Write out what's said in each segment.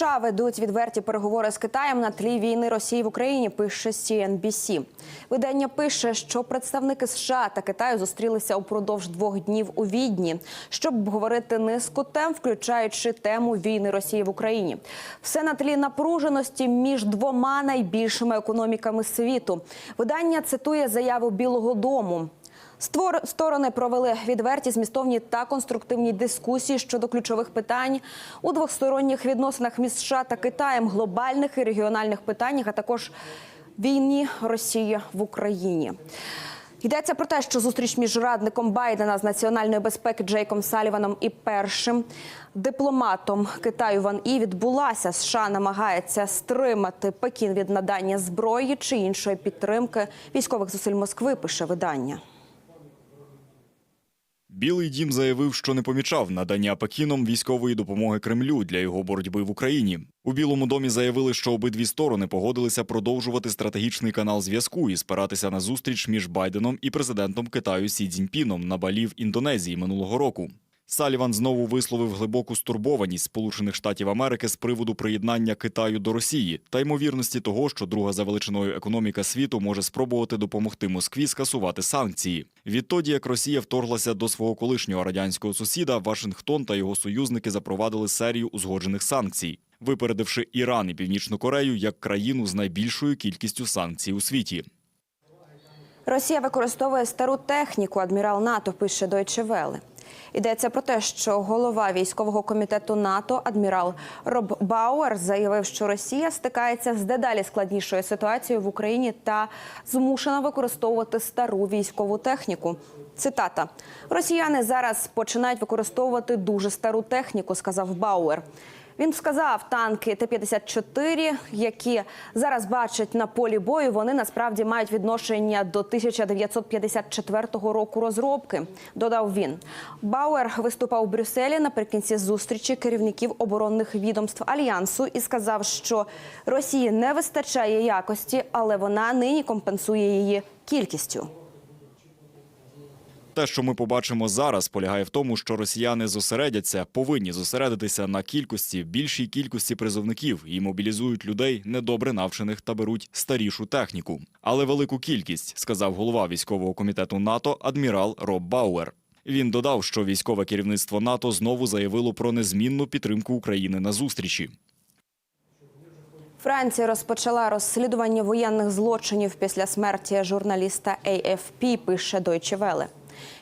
ведуть відверті переговори з Китаєм на тлі війни Росії в Україні. Пише CNBC. Видання пише, що представники США та Китаю зустрілися упродовж двох днів у Відні, щоб обговорити низку тем, включаючи тему війни Росії в Україні. Все на тлі напруженості між двома найбільшими економіками світу. Видання цитує заяву Білого Дому. Створ- Сторони провели відверті, змістовні та конструктивні дискусії щодо ключових питань у двосторонніх відносинах між США та Китаєм, глобальних і регіональних питаннях, а також війні Росії в Україні. Йдеться про те, що зустріч між радником Байдена з національної безпеки Джейком Саліваном і першим дипломатом Китаю Ван І відбулася. США намагається стримати Пекін від надання зброї чи іншої підтримки військових зусиль Москви. Пише видання. Білий дім заявив, що не помічав надання Пекіном військової допомоги Кремлю для його боротьби в Україні. У Білому домі заявили, що обидві сторони погодилися продовжувати стратегічний канал зв'язку і спиратися на зустріч між Байденом і президентом Китаю Сі Цзіньпіном на Балі в Індонезії минулого року. Саліван знову висловив глибоку стурбованість Сполучених Штатів Америки з приводу приєднання Китаю до Росії та ймовірності того, що друга за величиною економіка світу може спробувати допомогти Москві скасувати санкції. Відтоді, як Росія вторглася до свого колишнього радянського сусіда, Вашингтон та його союзники запровадили серію узгоджених санкцій, випередивши Іран і Північну Корею як країну з найбільшою кількістю санкцій у світі. Росія використовує стару техніку. Адмірал НАТО пише Deutsche Welle. Йдеться про те, що голова військового комітету НАТО адмірал Роб Бауер заявив, що Росія стикається з дедалі складнішою ситуацією в Україні та змушена використовувати стару військову техніку. Цитата: Росіяни зараз починають використовувати дуже стару техніку, сказав Бауер. Він сказав, танки Т-54, які зараз бачать на полі бою, вони насправді мають відношення до 1954 року розробки. Додав він. Бауер виступав у Брюсселі наприкінці зустрічі керівників оборонних відомств альянсу і сказав, що Росії не вистачає якості, але вона нині компенсує її кількістю. Те, що ми побачимо зараз, полягає в тому, що росіяни зосередяться, повинні зосередитися на кількості, більшій кількості призовників і мобілізують людей недобре навчених та беруть старішу техніку. Але велику кількість, сказав голова військового комітету НАТО адмірал Роб Бауер. Він додав, що військове керівництво НАТО знову заявило про незмінну підтримку України на зустрічі. Франція розпочала розслідування воєнних злочинів після смерті журналіста AFP, пише Deutsche Welle.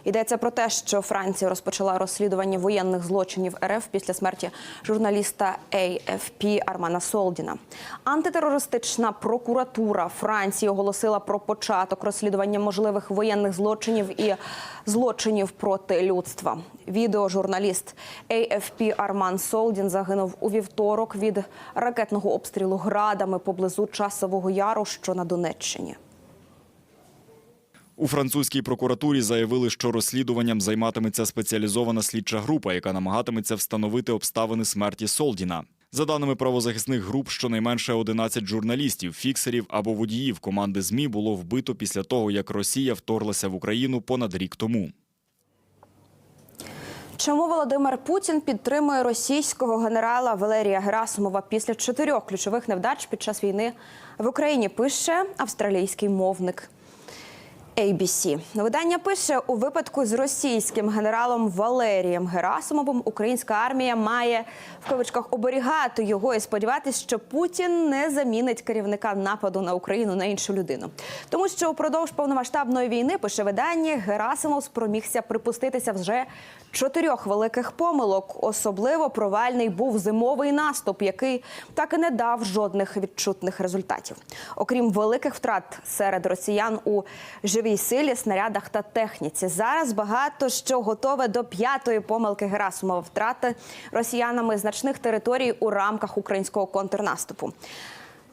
Йдеться про те, що Франція розпочала розслідування воєнних злочинів РФ після смерті журналіста AFP Армана Солдіна. Антитерористична прокуратура Франції оголосила про початок розслідування можливих воєнних злочинів і злочинів проти людства. Відеожурналіст AFP Арман Солдін загинув у вівторок від ракетного обстрілу градами поблизу Часового Яру, що на Донеччині. У французькій прокуратурі заявили, що розслідуванням займатиметься спеціалізована слідча група, яка намагатиметься встановити обставини смерті Солдіна. За даними правозахисних груп, щонайменше 11 журналістів, фіксерів або водіїв команди ЗМІ було вбито після того, як Росія вторглася в Україну понад рік тому. Чому Володимир Путін підтримує російського генерала Валерія Герасимова після чотирьох ключових невдач під час війни в Україні? Пише австралійський мовник. ABC. Видання пише у випадку з російським генералом Валерієм Герасимовим українська армія має в кавичках оберігати його і сподіватися, що Путін не замінить керівника нападу на Україну на іншу людину. Тому що упродовж повномасштабної війни пише видання Герасимов спромігся припуститися вже чотирьох великих помилок. Особливо провальний був зимовий наступ, який так і не дав жодних відчутних результатів. Окрім великих втрат серед росіян у живій силі, снарядах та техніці. Зараз багато що готове до п'ятої помилки Герасимова втрати росіянами значних територій у рамках українського контрнаступу.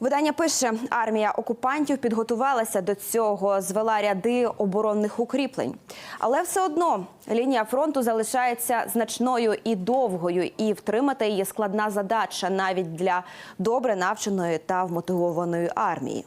Видання пише, армія окупантів підготувалася до цього, звела ряди оборонних укріплень. Але все одно лінія фронту залишається значною і довгою, і втримати її складна задача навіть для добре навченої та вмотивованої армії.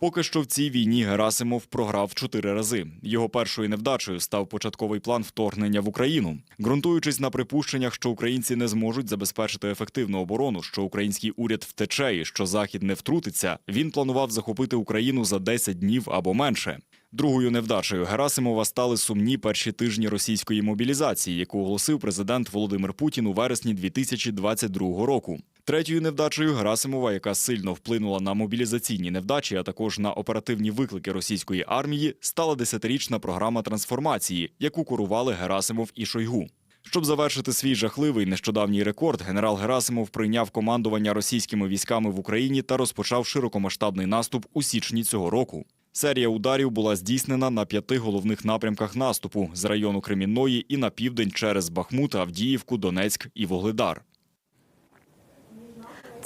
Поки що в цій війні Герасимов програв чотири рази. Його першою невдачею став початковий план вторгнення в Україну. Ґрунтуючись на припущеннях, що українці не зможуть забезпечити ефективну оборону, що український уряд втече і що захід не втрутиться, він планував захопити Україну за 10 днів або менше. Другою невдачею Герасимова стали сумні перші тижні російської мобілізації, яку оголосив президент Володимир Путін у вересні 2022 року. Третьою невдачею Герасимова, яка сильно вплинула на мобілізаційні невдачі, а також на оперативні виклики російської армії, стала десятирічна програма трансформації, яку курували Герасимов і Шойгу. Щоб завершити свій жахливий нещодавній рекорд, генерал Герасимов прийняв командування російськими військами в Україні та розпочав широкомасштабний наступ у січні цього року. Серія ударів була здійснена на п'яти головних напрямках наступу з району Кремінної і на південь через Бахмут, Авдіївку, Донецьк і Вогледар.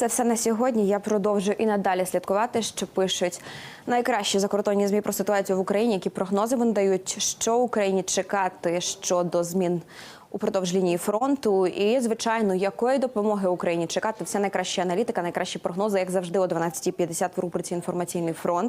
Це все на сьогодні. Я продовжую і надалі слідкувати, що пишуть найкращі закордонні змі про ситуацію в Україні, які прогнози вони дають, що Україні чекати щодо змін упродовж лінії фронту. І звичайно, якої допомоги Україні чекати. Вся найкраща аналітика, найкращі прогнози, як завжди, о 12.50 в рубриці інформаційний фронт.